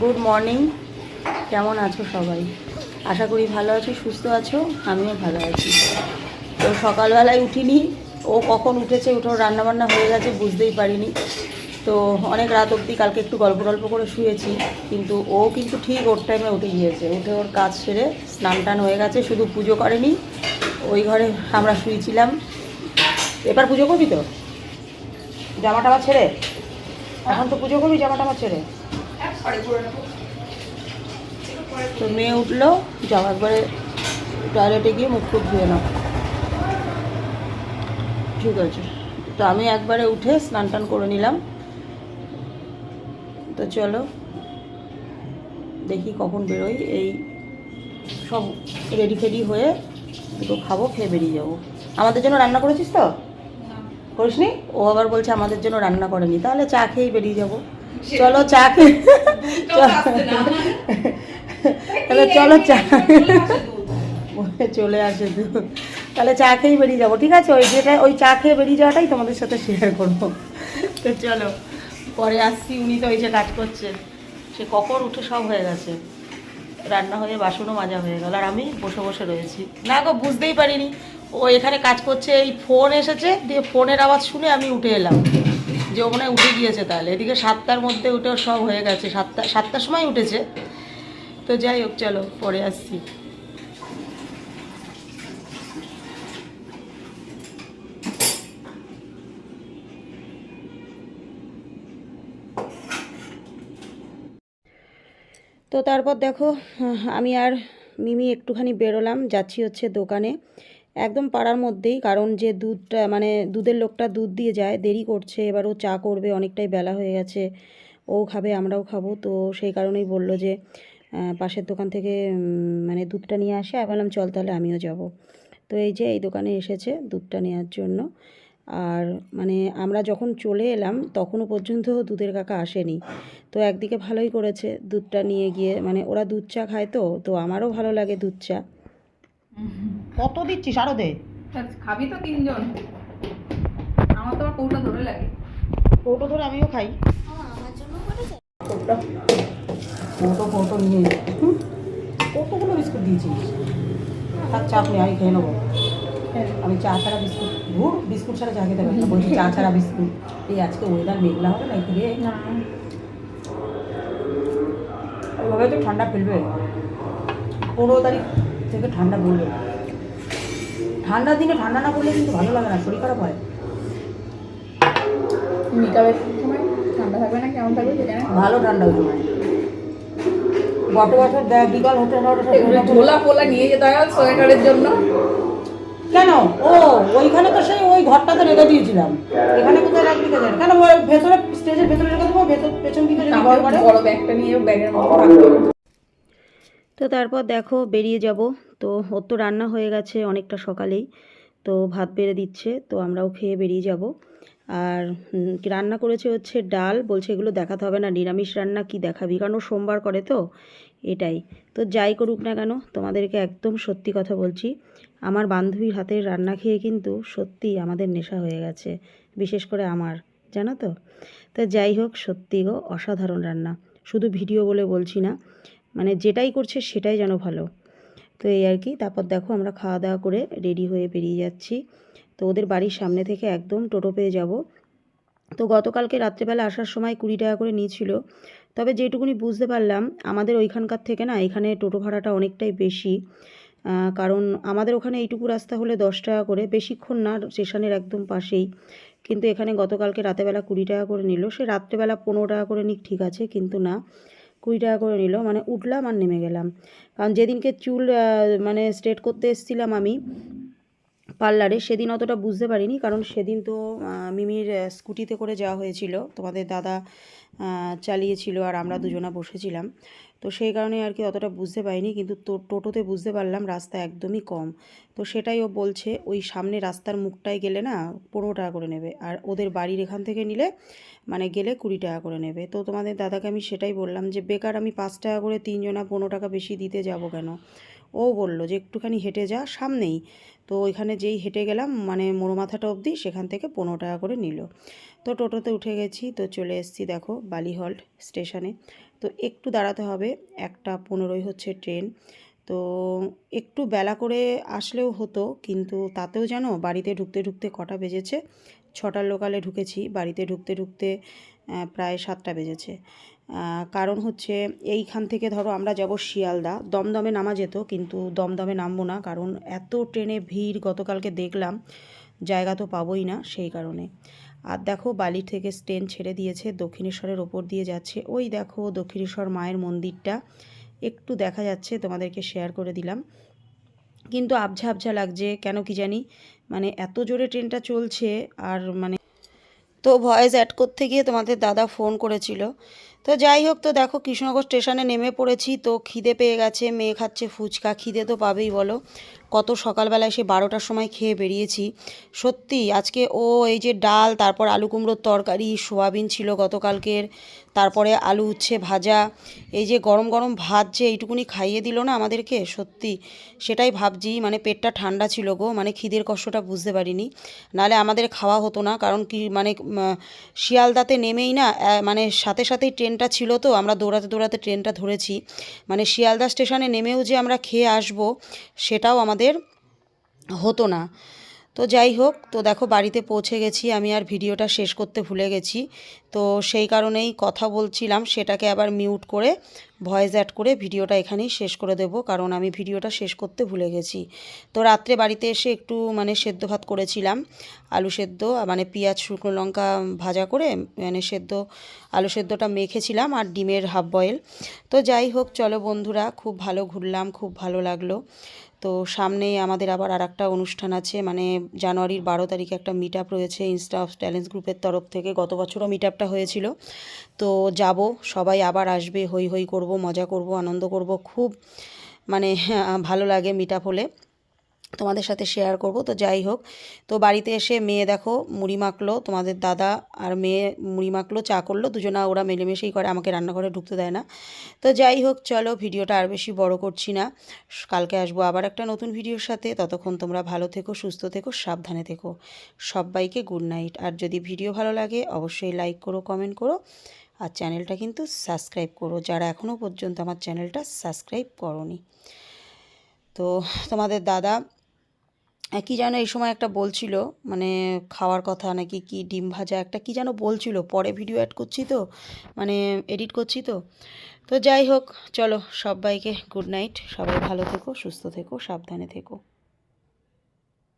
Good morning কেমন আছো সবাই? আশা করি ভালো আছো, সুস্থ আছো, আমিও ভালো আছি। তো সকালবেলায় উঠিনি, ও কখন উঠেছে উঠেও রান্নাবান্না হয়ে গেছে, বুঝতেই পারিনি। তো অনেক রাত অবধি কালকে একটু গল্প গল্প করে শুয়েছি, কিন্তু ও কিন্তু ঠিক ওর টাইমে উঠে গিয়েছে। উঠে ওর কাজ সেরে স্নান টান হয়ে গেছে, শুধু পুজো করেনি, ওই ঘরে আমরা শুয়েছিলাম। এবার পুজো করবি তো? জামা টামা ছেড়ে? এখন তো পুজো করবি জামা টামা ছেড়ে? তো মেয়ে উঠল যাও একবারে টয়লেটে গিয়ে মুখ টুক ধুয়ে নাও। ঠিক আছে। তো আমি একবারে উঠে স্নান টান করে নিলাম। তো চলো দেখি কখন বেরোই। এই সব রেডি ফেডি হয়ে দুটো খাব খেয়ে বেরিয়ে যাব। আমাদের জন্য রান্না করেছিস তো? করিসনি? ও আবার বলছে আমাদের জন্য রান্না করেনি। তাহলে চা খেয়েই বেরিয়ে যাব। চলো চা খেয়ে তাহলে চলো চা চলে আসে দুধ। তাহলে চা খেয়েই বেরিয়ে যাব ঠিক আছে? ওই যেটা ওই চা খেয়ে বেরিয়ে যাওয়াটাই তোমাদের সাথে শেয়ার করব। তো চলো পরে আসছি। উনি তো ওই যে কাজ করছে। সে কখন উঠে সব হয়ে গেছে। রান্না হয়ে বাসনও মাজা হয়ে গেল। আর আমি বসে বসে রয়েছি। না গো বুঝতেই পারিনি। ও এখানে কাজ করছে এই ফোন এসেছে। দিয়ে ফোনের আওয়াজ শুনে আমি উঠে এলাম। যে ও মনে উঠে গিয়েছে তাহলে। এদিকে সাতটার মধ্যে উঠে ওর সব হয়ে গেছে। সাতটা, সাতটার সময় উঠেছে। তো যাই হোক, চলো, পরে আসছি। তো তারপর দেখো আমি আর মিমি একটুখানি বেরোলাম। যাচ্ছি হচ্ছে দোকানে। একদম পাড়ার মধ্যেই, কারণ যে দুধটা মানে দুধের লোকটা দুধ দিয়ে যায়, দেরি করছে, এবার ও চা করবে, অনেকটাই বেলা হয়ে গেছে, ও খাবে, আমরাও খাব। তো সেই কারণেই বলল যে পাশের দোকান থেকে মানে দুধটা নিয়ে আসে। আমি বললাম, চল তাহলে আমিও যাব। তো এই যে এই দোকানে এসেছে দুধটা নেওয়ার জন্য। আর মানে আমরা যখন চলে এলাম, তখনও পর্যন্ত দুধের কাকা আসেনি। তো একদিকে ভালোই করেছে দুধটা নিয়ে গিয়ে। মানে ওরা দুধ চা খায় তো তো আমারও ভালো লাগে দুধ চা। কত দিচ্ছিস? আরও দে। খাবি তো তিনজন। আমার তো কৌটা ধরে লাগে। কৌটো ধরে আমিও খাই। কৌটো? কৌটো নিয়ে হুম, কৌটোগুলো বিস্কুট দিয়েছিস? থাক চাপ নেই আমি খেয়ে নেব। আমি চা ছাড়া বিস্কুট ধুর বিস্কুট ছাড়া চা খেতে পারি না। বলছি চা ছাড়া বিস্কুট। এই আজকে ওয়েদার মেঘলা হবে না কি রে ওইভাবে তো ঠান্ডা ফেলবে। পনেরো তারিখ থেকে ঠান্ডা পড়বে ঠান্ডার দিনে ঠান্ডা না পড়লে কিন্তু ভালো লাগে না শরীর খারাপ হয়। সময় ঠান্ডা থাকবে না কেমন থাকবে ভালো ঠান্ডা ওই সময়। গত বছর দেখ বিকাল হতে ঝোলা ফোলা নিয়ে যেতে হয় সোয়েটারের জন্য। কেন? ও ওইখানে তো সেই ওই ঘরটাতে রেখে দিয়েছিলাম। এখানে কোথায় রাখবি কে জানে? কেন ভেতরে স্টেজের ভেতরে রেখে দেবো ভেতর পেছন দিকে যদি বড় ব্যাগটা নিয়ে ব্যাগের মধ্যে। তো তারপর দেখো বেরিয়ে যাব। তো ওর তো রান্না হয়ে গেছে অনেকটা সকালেই। তো ভাত বেড়ে দিচ্ছে, তো আমরাও খেয়ে বেরিয়ে যাব। আর রান্না করেছে হচ্ছে ডাল, বলছে এগুলো দেখাতে হবে না, নিরামিষ রান্না কি দেখাবি? কারণ সোমবার করে তো, এটাই। তো যাই করুক না কেন, তোমাদেরকে একদম সত্যি কথা বলছি, আমার বান্ধবীর হাতের রান্না খেয়ে কিন্তু সত্যি আমাদের নেশা হয়ে গেছে, বিশেষ করে আমার, জানো তো? তো যাই হোক, সত্যি গো, অসাধারণ রান্না। শুধু ভিডিও বলে বলছি না মানে যেটাই করছে সেটাই যেন ভালো। তো এই আর কি, তারপর দেখো আমরা খাওয়া দাওয়া করে রেডি হয়ে বেরিয়ে যাচ্ছি। তো ওদের বাড়ির সামনে থেকে একদম টোটো পেয়ে যাব। তো গতকালকে রাত্রেবেলা আসার সময় কুড়ি টাকা করে নিয়েছিল। তবে যেটুকুনি বুঝতে পারলাম, আমাদের ওইখানকার থেকে না, এখানে টোটো ভাড়াটা অনেকটাই বেশি। কারণ আমাদের ওখানে এইটুকু রাস্তা হলে দশ টাকা করে, বেশিক্ষণ না, স্টেশনের একদম পাশেই। কিন্তু এখানে গতকালকে রাতেবেলা কুড়ি টাকা করে নিল। সে রাত্রেবেলা পনেরো টাকা করে নিক, ঠিক আছে, কিন্তু না। কুড়ি টাকা করে নিল মানে উঠলাম আর নেমে গেলাম। কারণ যেদিনকে চুল মানে স্ট্রেট করতে এসেছিলাম আমি পার্লারে, সেদিন অতটা বুঝতে পারিনি, কারণ সেদিন তো মিমির স্কুটিতে করে যাওয়া হয়েছিল। তোমাদের দাদা চালিয়েছিল আর আমরা দুজনা বসেছিলাম। তো সেই কারণে আর কি অতটা বুঝতে পারিনি, কিন্তু তো, টোটোতে বুঝতে পারলাম রাস্তা একদমই কম। তো সেটাই ও বলছে, ওই সামনে রাস্তার মুখটায় গেলে না পনেরো টাকা করে নেবে, আর ওদের বাড়ির এখান থেকে নিলে মানে গেলে কুড়ি টাকা করে নেবে। তো তোমাদের দাদাকে আমি সেটাই বললাম যে, বেকার আমি পাঁচ টাকা করে তিনজনা পনেরো টাকা বেশি দিতে যাব কেন? ও বলল যে, একটুখানি হেঁটে যা, সামনেই। তো ওইখানে যেই হেঁটে গেলাম মানে মোড়ো মাথাটা অবধি সেখান থেকে পনেরো টাকা করে নিল। তো টোটোতে উঠে গেছি, তো চলে এসেছি দেখো বালিহল্ট স্টেশনে। তো একটু দাঁড়াতে হবে, একটা পনেরোই হচ্ছে ট্রেন। তো একটু বেলা করে আসলেও হতো, কিন্তু তাতেও জানো বাড়িতে ঢুকতে ঢুকতে কটা বেজেছে? ছটার লোকালে ঢুকেছি, বাড়িতে ঢুকতে ঢুকতে প্রায় সাতটা বেজেছে। কারণ হচ্ছে এইখান থেকে ধরো আমরা যাব শিয়ালদা। দমদমে নামা যেত, কিন্তু দমদমে নামবো না, কারণ এত ট্রেনে ভিড় গতকালকে দেখলাম, জায়গা তো পাবোই না সেই কারণে। আর দেখো বালি থেকে ট্রেন ছেড়ে দিয়েছে, দক্ষিণেশ্বরের ওপর দিয়ে যাচ্ছে। ওই দেখো দক্ষিণেশ্বর মায়ের মন্দিরটা, একটু দেখা যাচ্ছে, তোমাদেরকে শেয়ার করে দিলাম। কিন্তু আবঝা আবঝা লাগছে, কেন কি জানি? মানে এত জোরে ট্রেনটা চলছে, আর মানে তো ভয়েস অ্যাড করতে গিয়ে তোমাদের দাদা ফোন করেছিল। তো যাই হোক, তো দেখো কৃষ্ণনগর স্টেশনে নেমে পড়েছি, তো খিদে পেয়ে গেছে, মেয়ে খাচ্ছে ফুচকা, খিদে তো পাবেই বলো। কত সকালবেলায় সে বারোটার সময় খেয়ে বেরিয়েছি। সত্যি, আজকে ও এই যে ডাল, তারপর আলু কুমড়োর তরকারি, সোয়াবিন ছিল গতকালকের, তারপরে আলু উচ্ছে ভাজা, এই যে গরম গরম ভাত যে এইটুকুনি খাইয়ে দিল না আমাদেরকে, সত্যি, সেটাই ভাবছি মানে পেটটা ঠান্ডা ছিল গো মানে খিদের কষ্টটা বুঝতে পারিনি। নাহলে আমাদের খাওয়া হতো না, কারণ কি মানে শিয়ালদাতে নেমেই না মানে সাথে সাথেই ট্রেনটা ছিল তো, আমরা দৌড়াতে দৌড়াতে ট্রেনটা ধরেছি। মানে শিয়ালদা স্টেশনে নেমেও যে আমরা খেয়ে আসব, সেটাও আমাদের হতো না। তো যাই হোক, তো দেখো বাড়িতে পৌঁছে গেছি, আমি আর ভিডিওটা শেষ করতে ভুলে গেছি। তো সেই কারণেই কথা বলছিলাম, সেটাকে আবার মিউট করে ভয়েস অ্যাড করে ভিডিওটা এখানেই শেষ করে দেব, কারণ আমি ভিডিওটা শেষ করতে ভুলে গেছি। তো রাত্রে বাড়িতে এসে একটু মানে সেদ্ধ ভাত করেছিলাম, আলু সেদ্ধ মানে পেঁয়াজ, শুকনো লঙ্কা ভাজা করে মানে সেদ্ধ, আলু সেদ্ধটা মেখেছিলাম আর ডিমের হাফ বয়েল তো যাই হোক, চলো বন্ধুরা, খুব ভালো ঘুরলাম, খুব ভালো লাগল। তো সামনেই আমাদের আবার আর একটা অনুষ্ঠান আছে মানে জানুয়ারির বারো তারিখে একটা মিট আপ রয়েছে ইনস্টা অফ ট্যালেন্স গ্রুপের তরফ থেকে। গত বছরও মিট আপটা হয়েছিল। তো যাব, সবাই আবার আসবে হই হই করব, মজা করব, আনন্দ করব, খুব মানে ভালো লাগে মিট আপ হলে। তোমাদের সাথে শেয়ার করব। তো যাই হোক, তো বাড়িতে এসে মেয়ে দেখো, মুড়ি মাখলো, তোমাদের দাদা আর মেয়ে মুড়ি মাখলো, চা করল, দুজনা ওরা মিলেমিশেই করে, আমাকে রান্নাঘরে ঢুকতে দেয় না। তো যাই হোক, চলো ভিডিওটা আর বেশি বড় করছি না। কালকে আসব আবার একটা নতুন ভিডিওর সাথে, ততক্ষণ তোমরা ভালো থেকো, সুস্থ থেকো, সাবধানে থেকো। সবাইকে গুড নাইট আর যদি ভিডিও ভালো লাগে, অবশ্যই লাইক করো কমেন্ট করো। আর চ্যানেলটা কিন্তু সাবস্ক্রাইব করো। যারা এখনও পর্যন্ত আমার চ্যানেলটা সাবস্ক্রাইব করনি। তো তোমাদের দাদা কি যেন এই সময় একটা বলছিল মানে খাওয়ার কথা নাকি কি ডিম ভাজা একটা কি যেন বলছিল, পরে ভিডিও অ্যাড করছি তো মানে এডিট করছি তো। তো যাই হোক, চলো সবাইকে গুড নাইট সবাই ভালো থেকো, সুস্থ থেকো, সাবধানে থেকো।